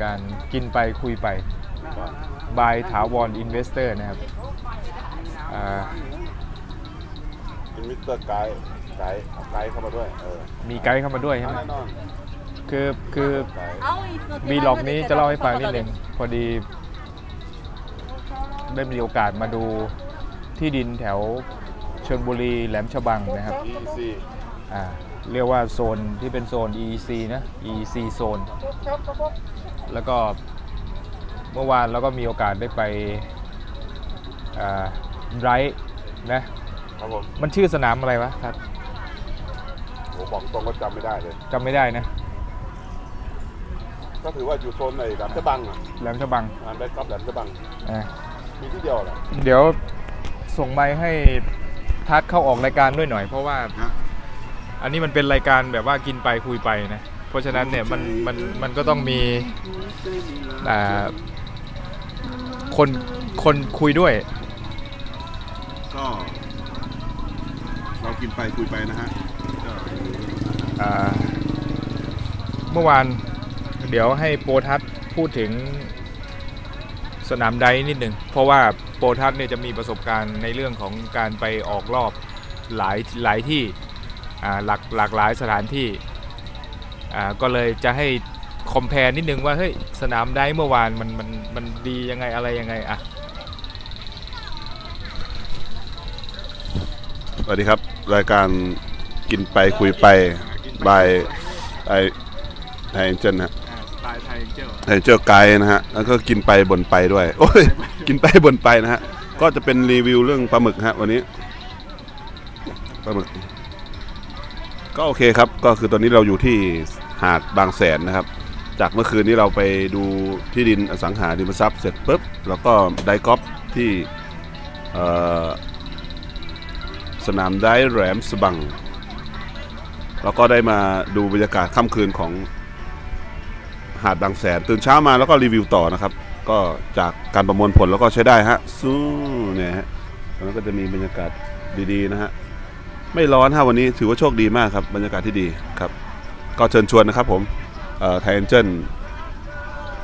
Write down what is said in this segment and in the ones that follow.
การกินไปคุยไปบายถาวรอินเวสเตอร์นะครับอ่าเป็นมิสเตอร์ไกด์ไกด์เอาไกด์เข้ามาด้วยเออมีไกด์เข้ามาด้วยใช่ไหมแน่นอนคือคือไกด์วีล็อกนี้จะเล่าให้ฟังนิดนึงพอดีได้มีโอกาสมาดูที่ดินแถวชลบุรีแหลมฉบังนะครับอีซีอ่าเรียกว่าโซนที่เป็นโซน EEC นะ EEC โซน แล้วก็เมื่อวานเราก็มีโอกาสได้ไปไรท์นะครับผมมันชื่อสนามอะไรวะทัดโหบอกตรงก็จำไม่ได้เลยจำไม่ได้นะ ก็ถือว่าอยู่โซนไหนแหลมฉบังอะแหลมฉบังงานแบ็กกอล์ฟแหลมฉบังอ่ามีที่เดียวแหละเดี๋ยวส่งไมค์ให้ทัดเข้าออกรายการด้วยหน่อย เพราะว่าฮะอันนี้มันเป็นรายการแบบว่ากินไปคุยไปนะ เพราะฉะนั้นเนี่ยมันมันมันก็ต้องมีอ่าคนคนคุยด้วยก็เรากินไปคุยไปนะฮะอ่าเมื่อวานเดี๋ยวให้โปรทัศน์พูดถึงสนามไดนิดหนึ่งเพราะว่าโปรทัศน์เนี่ยจะมีประสบการณ์ในเรื่องของการไปออกรอบหลายหลายที่อ่าหลากหลากหลายสถานที่ อ่าก็เลยจะให้คอมเพลนิดนึงว่าเฮ้ยสนามไดเมื่อวานมันมันมันดียังไงอะไรยังไงอะสวัสดีครับ รายการกินไปคุยไปบายไอไอเอ็นเจนฮะสไตล์ไทยเจ้าไอเจอไกด์นะฮะ แล้วก็กินไปบ่นไปด้วย โอ้ย กินไปบ่นไปนะฮะ ก็จะเป็นรีวิวเรื่องปลาหมึกฮะวันนี้ปลาหมึก ก็โอเคครับ ก็คือตอนนี้เราอยู่ที่หาดบางแสนนะครับ จากเมื่อคืนนี้เราไปดูที่ดินอสังหาริมทรัพย์เสร็จปุ๊บแล้วก็ได้กอล์ฟที่สนามได้แหลมสบัง แล้วก็ได้มาดูบรรยากาศค่ำคืนของหาดบางแสน ตื่นเช้ามาแล้วก็รีวิวต่อนะครับ ก็จากการประมวลผลแล้วก็ใช้ได้ฮะสู้เนี่ยฮะแล้วก็จะมีบรรยากาศดีๆนะฮะ ไม่ร้อนฮะวันนี้ถือว่าโชคดีมากครับ บรรยากาศที่ดีครับ ก็เชิญชวนนะครับผมไทเอนเจน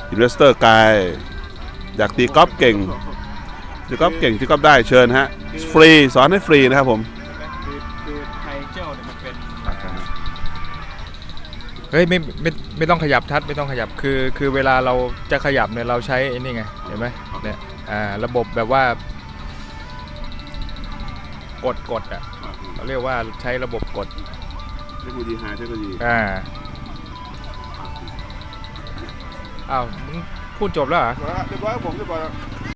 อินเวสเตอร์กายอยากตีกอล์ฟเก่งตีกอล์ฟเก่งตีกอล์ฟได้เชิญฮะฟรีสอนให้ฟรีนะครับผมคือคือไทยเจ้าเนี่ยมันเป็นเฮ้ยไม่ไม่ไม่ต้องขยับทัดไม่ต้องขยับคือ คือเวลาเราจะขยับเนี่ยเราใช้ไอ้นี่ไงเห็นไหมเนี่ยอ่าระบบแบบว่า กดกดอะเขาเรียกว่าใช้ระบบกดเทคโนโลยีไฮเทคโนโลยีอ่าอ้าวมึงพูดจบแล้วเหรอเรียบร้อยครับผมเรียบร้อยแล้ว